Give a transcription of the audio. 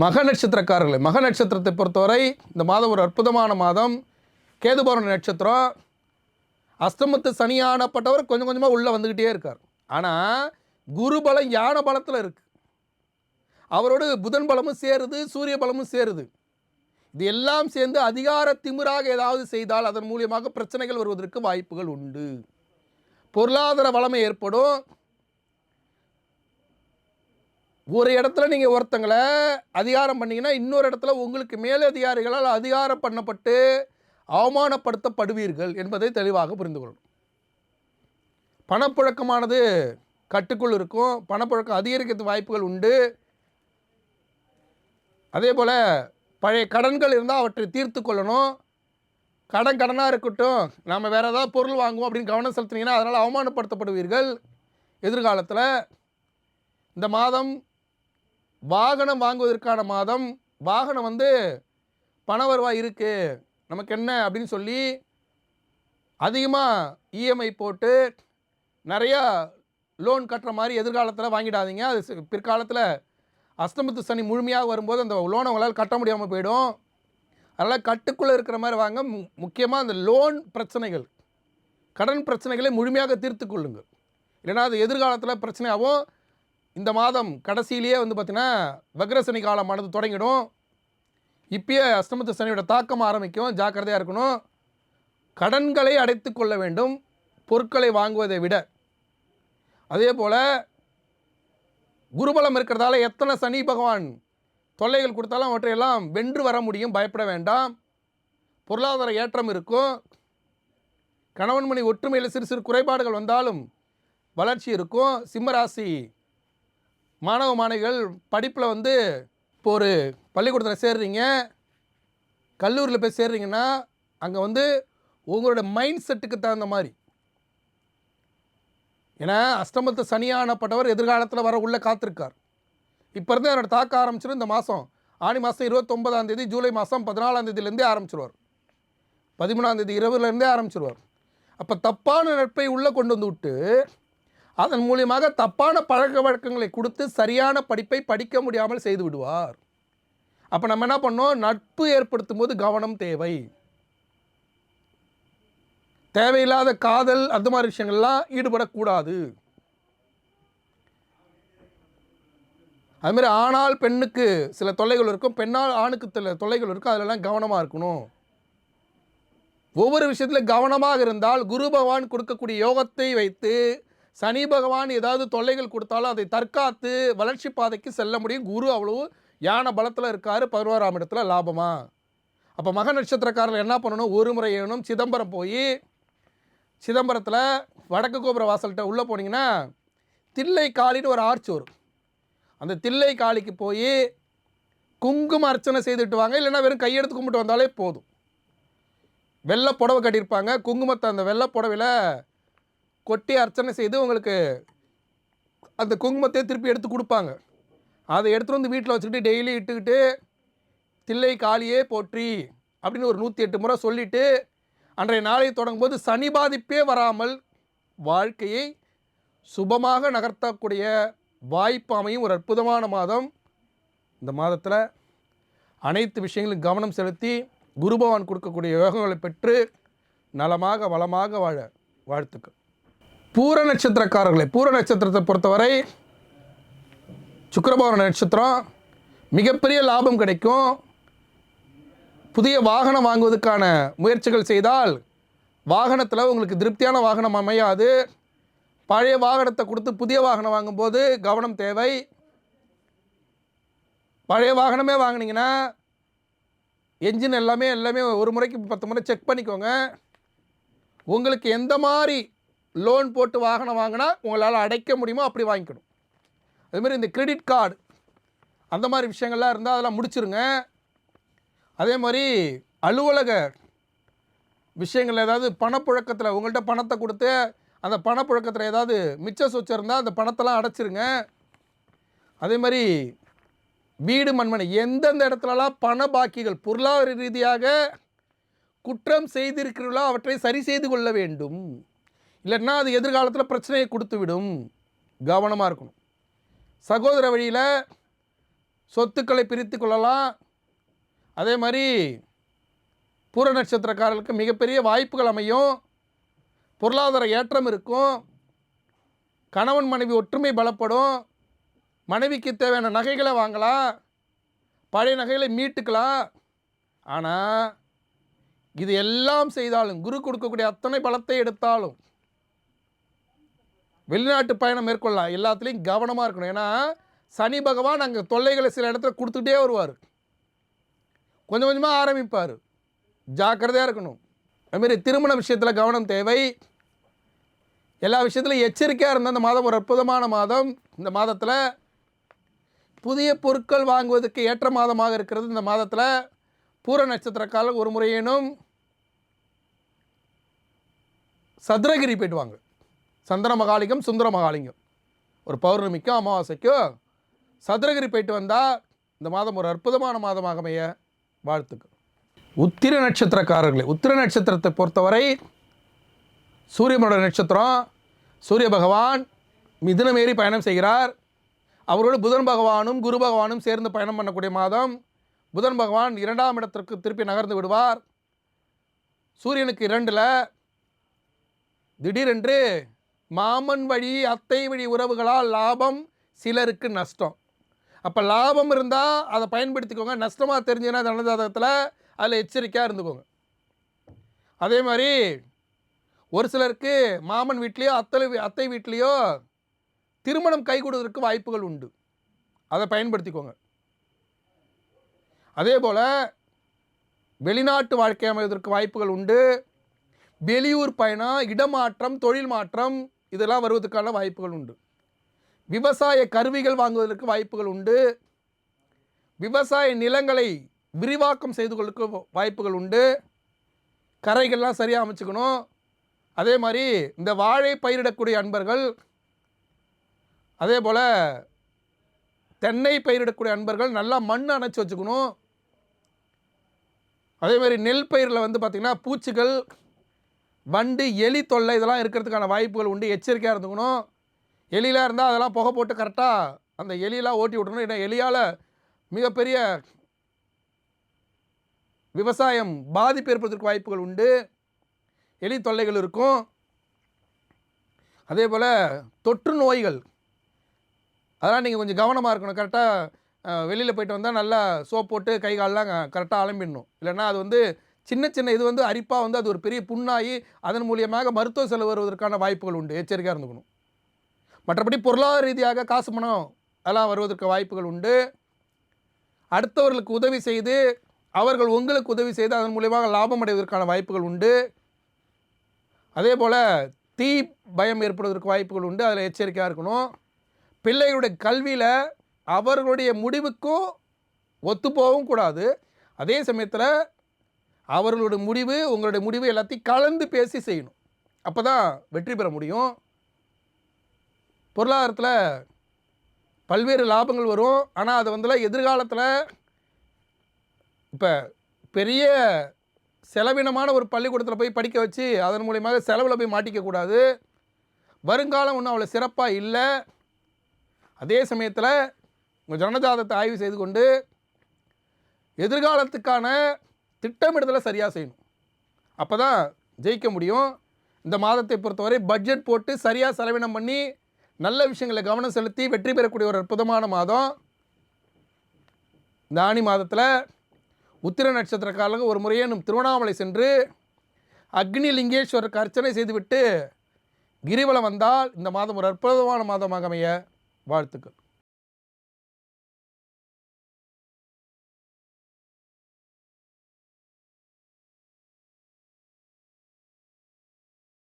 மக நட்சத்திரக்காரர்களே மக நட்சத்திரத்தை பொறுத்தவரை இந்த மாதம் ஒரு அற்புதமான மாதம். கேதுபவன நட்சத்திரம் அஸ்தமத்து சனியானப்பட்டவர் கொஞ்சம் கொஞ்சமாக உள்ளே வந்துக்கிட்டே இருக்கார். ஆனால் குரு பலம் யான பலத்தில் இருக்குது அவரோடு புதன் பலமும் சேருது சூரிய பலமும் சேருது. இது எல்லாம் சேர்ந்து அதிகார திமிராக ஏதாவது செய்தால் அதன் மூலியமாக பிரச்சனைகள் வருவதற்கு வாய்ப்புகள் உண்டு. பொருளாதார வளமை ஏற்படும். ஒரு இடத்துல நீங்கள் ஒருத்தங்களை அதிகாரம் பண்ணிங்கன்னா இன்னொரு இடத்துல உங்களுக்கு மேலதிகாரிகளால் அதிகாரம் பண்ணப்பட்டு அவமானப்படுத்தப்படுவீர்கள் என்பதை தெளிவாக புரிந்து கொள்ளணும். பணப்புழக்கமானது கட்டுக்குள் இருக்கும். பணப்புழக்கம் அதிகரிக்கிறது வாய்ப்புகள் உண்டு. அதே போல் பழைய கடன்கள் இருந்தால் அவற்றை தீர்த்து கொள்ளணும். கடன் கடனாக இருக்கட்டும் நாம் வேறு ஏதாவது பொருள் வாங்குவோம் அப்படின்னு கவனம் செலுத்துனீங்கன்னா அதனால் அவமானப்படுத்தப்படுவீர்கள் எதிர்காலத்தில். இந்த மாதம் வாகனம் வாங்குவதற்கான மாதம் வாகனம் வந்து பண வருவாய் இருக்குது நமக்கு என்ன அப்படின்னு சொல்லி அதிகமாக இஎம்ஐ போட்டு நிறையா லோன் கட்டுற மாதிரி எதிர்காலத்தில் வாங்கிடாதீங்க. அது பிற்காலத்தில் அஸ்தமத்து சனி முழுமையாக வரும்போது அந்த லோனை உங்களால் கட்ட முடியாமல் போயிடும். அதனால் கட்டுக்குள்ளே இருக்கிற மாதிரி வாங்க. முக்கியமாக அந்த லோன் பிரச்சனைகள் கடன் பிரச்சனைகளை முழுமையாக தீர்த்து கொள்ளுங்கள். இல்லைனா அது எதிர்காலத்தில் பிரச்சனையாகவும் இந்த மாதம் கடைசியிலேயே வந்து பார்த்திங்கன்னா வக்ரசனி காலமானது தொடங்கிடும். இப்பயே அஷ்டமத்து சனியோட தாக்கம் ஆரம்பிக்கும். ஜாக்கிரதையாக இருக்கணும். கடன்களை அடைத்து கொள்ள வேண்டும். பொருட்களை வாங்குவதை விட. அதே போல் குருபலம் இருக்கிறதால எத்தனை சனி பகவான் தொல்லைகள் கொடுத்தாலும் அவற்றையெல்லாம் வென்று வர முடியும். பயப்பட வேண்டாம். பொருளாதார ஏற்றம் இருக்கும். கணவன் மணி ஒற்றுமையில் சிறு சிறு குறைபாடுகள் வந்தாலும் வளர்ச்சி இருக்கும். சிம்மராசி மாணவ மாணவிகள் படிப்பில் வந்து இப்போ ஒரு பள்ளிக்கூடத்தில் சேர்றீங்க கல்லூரியில் போய் சேர்றீங்கன்னா அங்கே வந்து உங்களோட மைண்ட் செட்டுக்கு தகுந்த மாதிரி. ஏன்னா அஷ்டமத்து சனியானப்பட்டவர் எதிர்காலத்தில் வர உள்ளே காத்திருக்கார். இப்போ இருந்து அவரோட தாக்க ஆரம்பிச்சிடும் இந்த மாதம் ஆணி மாதம் இருபத்தொம்பதாம் தேதி ஜூலை மாதம் பதினாலாம் தேதியிலேருந்தே ஆரம்பிச்சிருவார். பதிமூணாம் தேதி இரவுலேருந்தே ஆரம்பிச்சிருவார். அப்போ தப்பான நட்பை உள்ளே கொண்டு வந்து விட்டு அதன் மூலியமாக தப்பான பழக்க வழக்கங்களை கொடுத்து சரியான படிப்பை படிக்க முடியாமல் செய்து விடுவார். அப்போ நம்ம என்ன பண்ணோம்? நட்பு ஏற்படுத்தும் போது கவனம் தேவை. தேவையில்லாத காதல் அந்த மாதிரி விஷயங்கள்லாம் ஈடுபடக்கூடாது. அதுமாதிரி ஆணால் பெண்ணுக்கு சில தொல்லைகள் இருக்கும். பெண்ணால் ஆணுக்கு சில தொல்லைகள் இருக்கும். அதிலெல்லாம் கவனமாக இருக்கணும். ஒவ்வொரு விஷயத்தில் கவனமாக இருந்தால் குரு பகவான் கொடுக்கக்கூடிய யோகத்தை வைத்து சனி பகவான் ஏதாவது தொல்லைகள் கொடுத்தாலும் அதை தற்காத்து வளர்ச்சி பாதைக்கு செல்ல முடியும். குரு அவ்வளவு யான பலத்தில் இருக்கார். பதினோராம் இடத்துல லாபமா? அப்போ மக நட்சத்திரக்காரர்கள் என்ன பண்ணணும்? ஒரு முறை ஏனும் சிதம்பரம் போய் சிதம்பரத்தில் வடக்கு கோபுர வாசல்கிட்ட உள்ளே போனீங்கன்னா தில்லை காளின்னு ஒரு ஆர்ச் வரும். அந்த தில்லை காளிக்கு போய் குங்கும அர்ச்சனை செய்துட்டு வாங்க. இல்லைன்னா வெறும் கையெடுத்து கும்பிட்டு வந்தாலே போதும். வெள்ளை புடவை கட்டியிருப்பாங்க. குங்குமத்தை அந்த வெள்ளை புடவையில் கொட்டி அர்ச்சனை செய்து உங்களுக்கு அந்த குங்குமத்தை திருப்பி எடுத்து கொடுப்பாங்க. அதை எடுத்துகிட்டு வந்து வீட்டில் வச்சுக்கிட்டு டெய்லி இட்டுக்கிட்டு தில்லை காளியே போற்றி அப்படின்னு ஒரு நூற்றி எட்டு முறை சொல்லிவிட்டு அன்றைய நாளை தொடங்கும்போது சனி பாதிப்பே வராமல் வாழ்க்கையை சுபமாக நகர்த்தக்கூடிய வாய்ப்பு அமையும். ஒரு அற்புதமான மாதம். இந்த மாதத்தில் அனைத்து விஷயங்களும் கவனம் செலுத்தி குரு பகவான் கொடுக்கக்கூடிய யோகங்களை பெற்று நலமாக வளமாக வாழ வாழ்த்துக்கள். பூர நட்சத்திரக்காரர்களை பூர நட்சத்திரத்தை பொறுத்தவரை சுக்கரபவன நட்சத்திரம் மிகப்பெரிய லாபம் கிடைக்கும். புதிய வாகனம் வாங்குவதற்கான முயற்சிகள் செய்தால் வாகனத்தில் உங்களுக்கு திருப்தியான வாகனம் அமையாது. பழைய வாகனத்தை கொடுத்து புதிய வாகனம் வாங்கும்போது கவனம் தேவை. பழைய வாகனமே வாங்கினீங்கன்னா என்ஜின் எல்லாமே எல்லாமே ஒரு முறைக்கு பத்து முறை செக் பண்ணிக்கோங்க. உங்களுக்கு எந்த மாதிரி லோன் போட்டு வாகனம் வாங்கினா உங்களால் அடைக்க முடியுமோ அப்படி வாங்கிக்கணும். அதுமாரி இந்த கிரெடிட் கார்டு அந்த மாதிரி விஷயங்கள்லாம் இருந்தால் அதெல்லாம் முடிச்சிருங்க. அதே மாதிரி அலுவலக விஷயங்கள் ஏதாவது பணப்புழக்கத்தில் உங்கள்கிட்ட பணத்தை கொடுத்து அந்த பணப்புழக்கத்தில் ஏதாவது மிச்ச சொச்சு இருந்தால் அந்த பணத்தெல்லாம் அடைச்சிருங்க. அதே மாதிரி வீடு மண்மனை எந்தெந்த இடத்துலலாம் பண பாக்கிகள் பொருளாதார ரீதியாக குற்றம் செய்திருக்கிறீர்களோ அவற்றை சரி செய்து கொள்ள வேண்டும். இல்லைன்னா அது எதிர்காலத்தில் பிரச்சனையை கொடுத்து விடும் கவனமாக இருக்கணும். சகோதர வழியில் சொத்துக்களை பிரித்து கொள்ளலாம். அதே மாதிரி பூர நட்சத்திரக்காரர்களுக்கு மிகப்பெரிய வாய்ப்புகள் அமையும். பொருளாதார ஏற்றம் இருக்கும். கணவன் மனைவி ஒற்றுமை பலப்படும். மனைவிக்கு தேவையான நகைகளை வாங்கலாம். பழைய நகைகளை மீட்டுக்கலாம். ஆனால் இது எல்லாம் செய்தாலும் குரு கொடுக்கக்கூடிய அத்தனை பலத்தை எடுத்தாலும் வெளிநாட்டு பயணம் மேற்கொள்ளலாம். எல்லாத்துலேயும் கவனமாக இருக்கணும். ஏன்னா சனி பகவான் அங்கே தொல்லைகளை சில இடத்துல கொடுத்துட்டே வருவார். கொஞ்சம் கொஞ்சமாக ஆரம்பிப்பார். ஜாக்கிரதையாக இருக்கணும். அதுமாரி திருமண விஷயத்தில் கவனம் தேவை. எல்லா விஷயத்துலையும் எச்சரிக்கையாக இருந்தால் அந்த மாதம் ஒரு அற்புதமான மாதம். இந்த மாதத்தில் புதிய பொருட்கள் வாங்குவதற்கு ஏற்ற மாதமாக இருக்கிறது. இந்த மாதத்தில் பூர நட்சத்திரக்கால ஒரு முறையேனும் சதுரகிரி போயிட்டு வாங்க. சந்திர மகாலிங்கம் சுந்தர மகாலிங்கம். ஒரு பௌர்ணமிக்கும் அமாவாசைக்கும் சதுரகிரி போயிட்டு வந்தால் இந்த மாதம் ஒரு அற்புதமான மாதமாக அமைய வாழ்த்துக்கள். உத்திர நட்சத்திரக்காரர்களே உத்திர நட்சத்திரத்தை பொறுத்தவரை சூரியனோட நட்சத்திரம் சூரிய பகவான் மிதுனமேறி பயணம் செய்கிறார். அவரோடு புதன் பகவானும் குரு பகவானும் சேர்ந்து பயணம் பண்ணக்கூடிய மாதம் புதன் பகவான் இரண்டாம் இடத்திற்கு திருப்பி நகர்ந்து விடுவார். சூரியனுக்கு இரண்டில் திடீரென்று மாமன் வழி அத்தை வழி உறவுகளால் லாபம் சிலருக்கு நஷ்டம். அப்போ லாபம் இருந்தால் அதை பயன்படுத்திக்கோங்க. நஷ்டமாக தெரிஞ்சுன்னா ஜனஜாதகத்தில் அதில் எச்சரிக்கையாக இருந்துக்கோங்க. அதே மாதிரி ஒரு சிலருக்கு மாமன் வீட்லேயோ அத்தை அத்தை வீட்லேயோ திருமணம் கை கொடுவதற்கு வாய்ப்புகள் உண்டு. அதை பயன்படுத்திக்கோங்க. அதே போல் வெளிநாட்டு வாழ்க்கை அமைவதற்கு வாய்ப்புகள் உண்டு. வெளியூர் பயணம் இடமாற்றம் தொழில் மாற்றம் இதெல்லாம் வருவதற்கான வாய்ப்புகள் உண்டு. விவசாய கருவிகள் வாங்குவதற்கு வாய்ப்புகள் உண்டு. விவசாய நிலங்களை விரிவாக்கம் செய்து கொள்ளுக்கு வாய்ப்புகள் உண்டு. கரைகள்லாம் சரியாக அமைச்சுக்கணும். அதே மாதிரி இந்த வாழை பயிரிடக்கூடிய அன்பர்கள் அதே போல் தென்னை பயிரிடக்கூடிய அன்பர்கள் நல்லா மண் அணைச்சி வச்சுக்கணும். அதே மாதிரி நெல் பயிரில் வந்து பார்த்திங்கன்னா பூச்சிகள் வண்டு எலி தொல்லை இதெல்லாம் இருக்கிறதுக்கான வாய்ப்புகள் உண்டு. எச்சரிக்கையாக இருந்துக்கணும். எலிலாம் இருந்தால் அதெல்லாம் புகை போட்டு கரெக்டாக அந்த எலியெல்லாம் ஓட்டி விடணும் ஏன்னா எலியால் மிகப்பெரிய விவசாயம் பாதிப்பு ஏற்படுவதற்கு வாய்ப்புகள் உண்டு. எலி தொல்லைகள் இருக்கும். அதே போல் தொற்று நோய்கள். அதெல்லாம் நீங்கள் கொஞ்சம் கவனமாக இருக்கணும். கரெக்டாக வெளியில் போயிட்டு வந்தால் நல்லா சோப் போட்டு கை கால்லாம் கரெக்டாக அலம்பிடணும். இல்லைன்னா அது வந்து சின்ன சின்ன இது வந்து அரிப்பாக வந்து அது ஒரு பெரிய புண்ணாகி அதன் மூலியமாக மருத்துவ செலவு வருவதற்கான வாய்ப்புகள் உண்டு எச்சரிக்கையாக இருந்துக்கணும். மற்றபடி பொருளாதார ரீதியாக காசு பணம் அதெல்லாம் வருவதற்கு வாய்ப்புகள் உண்டு. அடுத்தவர்களுக்கு உதவி செய்து அவர்கள் உங்களுக்கு உதவி செய்து அதன் மூலியமாக லாபம் அடைவதற்கான வாய்ப்புகள் உண்டு. அதே போல் தீ பயம் ஏற்படுவதற்கு வாய்ப்புகள் உண்டு அதில் எச்சரிக்கையாக இருக்கணும். பிள்ளைகளுடைய கல்வியில் அவர்களுடைய முடிவுக்கும் ஒத்துப்போகவும் கூடாது. அதே சமயத்தில் அவர்களுடைய முடிவு உங்களுடைய முடிவு எல்லாத்தையும் கலந்து பேசி செய்யணும். அப்போ தான் வெற்றி பெற முடியும். பொருளாதாரத்தில் பல்வேறு லாபங்கள் வரும். ஆனால் அது வந்து எதிர்காலத்தில் இப்போ பெரிய செலவினமான ஒரு பள்ளிக்கூடத்தில் போய் படிக்க வச்சு அதன் மூலியமாக செலவில் போய் மாட்டிக்கக்கூடாது வருங்காலம் ஒன்றும் அவ்வளோ சிறப்பாக இல்லை. அதே சமயத்தில் உங்கள் ஜனஜாதத்தை ஆய்வு செய்து கொண்டு எதிர்காலத்துக்கான திட்டமிடுதலை சரியாக செய்யணும். அப்போ தான் ஜெயிக்க முடியும். இந்த மாதத்தை பொறுத்தவரை பட்ஜெட் போட்டு சரியாக செலவினம் பண்ணி நல்ல விஷயங்களை கவனம் செலுத்தி வெற்றி பெறக்கூடிய ஒரு அற்புதமான மாதம். இந்த ஆனி மாதத்தில் உத்திர நட்சத்திரக்காரங்க ஒரு முறையேனும் திருவண்ணாமலை சென்று அக்னி லிங்கேஸ்வரருக்கு அர்ச்சனை செய்துவிட்டு கிரிவலம் வந்தால் இந்த மாதம் ஒரு அற்புதமான மாதமாக அமைய வாழ்த்துக்கள்.